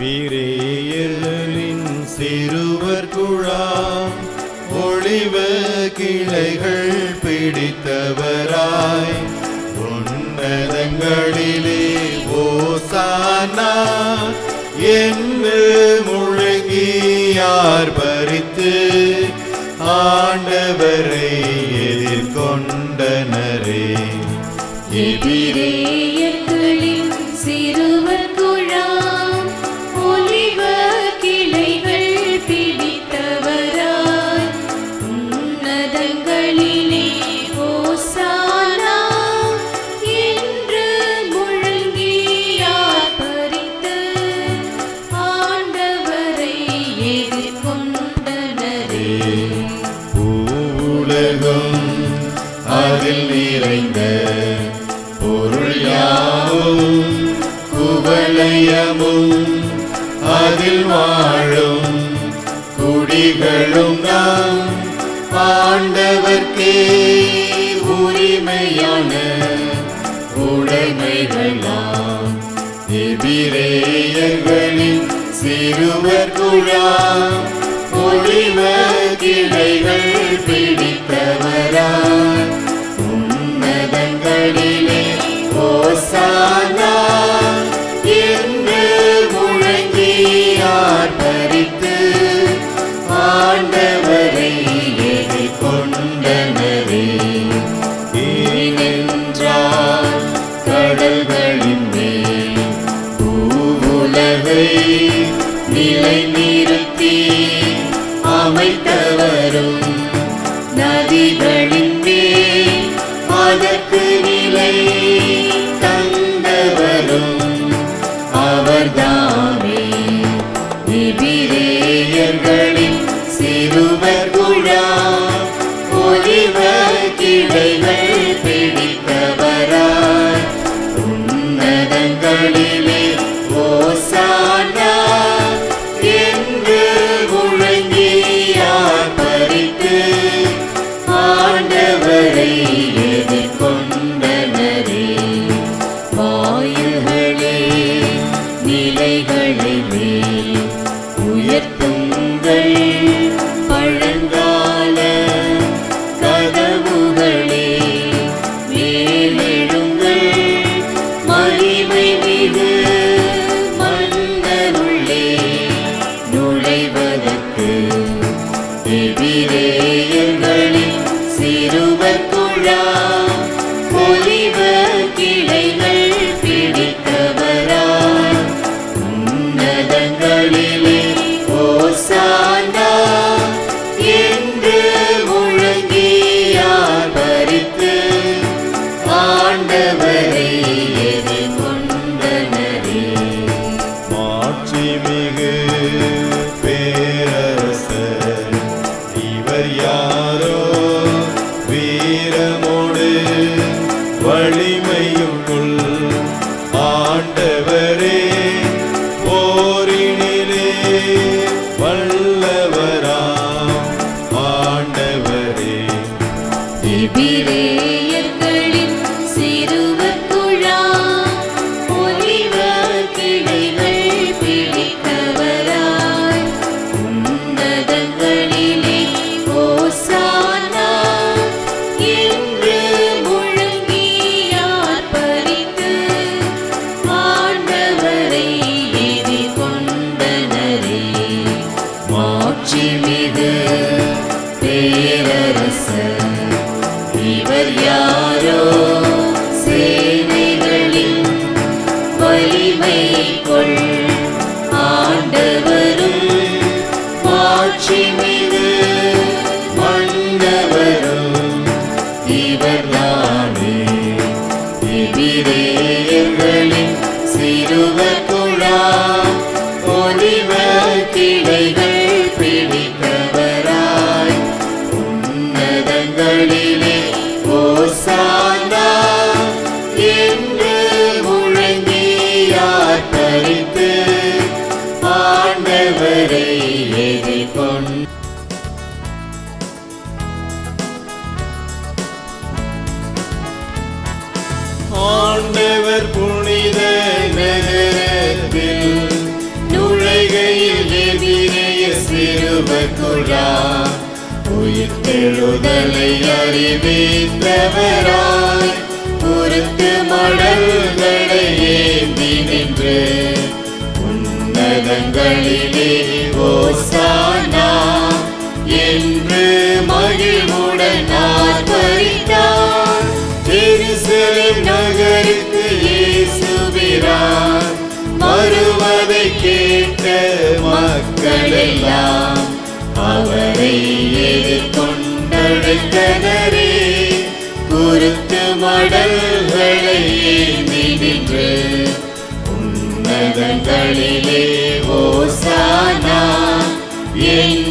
இபிரேயர்களின் சிறுவர் குழாம். ஒளிவ கிளைகள் பிடித்தவராய். உன்னதங்களிலே ஓசானா. என்று முழங்கி யார் பறித்து ஆண்டவரை எதிர்கொண்டனரே. உலகும் அதில் நிறைந்த பொருள் யாவும் குவலயமும் அதில் வாழும் குடிகளும் நாம் பாண்டவர்க்கே உரிமையான உடைமைகளாம். எபிரேயர்களின் சிறுவர் குழாம் ஒளிவ கிளைகள் பிடித்தவரா? உன்னதங்களிலே ஓசானா. என்று முழங்கியார் பறித்து ஆண்டவரை எதிர்கொண்டனரே. ஏனென்றால் கடல்களின் மேல் பூவுலகை நிலை நதிகளின் மேல் அதற்கு கிளைகள் பிடித்தவராய். உன்னதங்களிலே ஓசானா என்று முழங்கியார் பறித்து ஆண்டவரை எதிர்கொண்டனரே. மாட்சிமிகு பேரரசர் இவர் யாரோ? சிறுவக்குழா உயிர்த்தெழுதலை அறிவித்தவராய் பொறுத்து மடல்களை ஏந்தி நின்று. உன்னதங்களிலே ஓசானா. என்று மகிழ்வுடன் ஆர்ப்பரித்தார். எருசலேம் நகருக்கு இயேசுவிரார். வருவதை கேட்ட மக்களெல்லாம் அவரை எதிர்கொண்டழைத்தனரே குருத்து மடல்களை நின்று உன்னதங்களிலே ஓசானா என்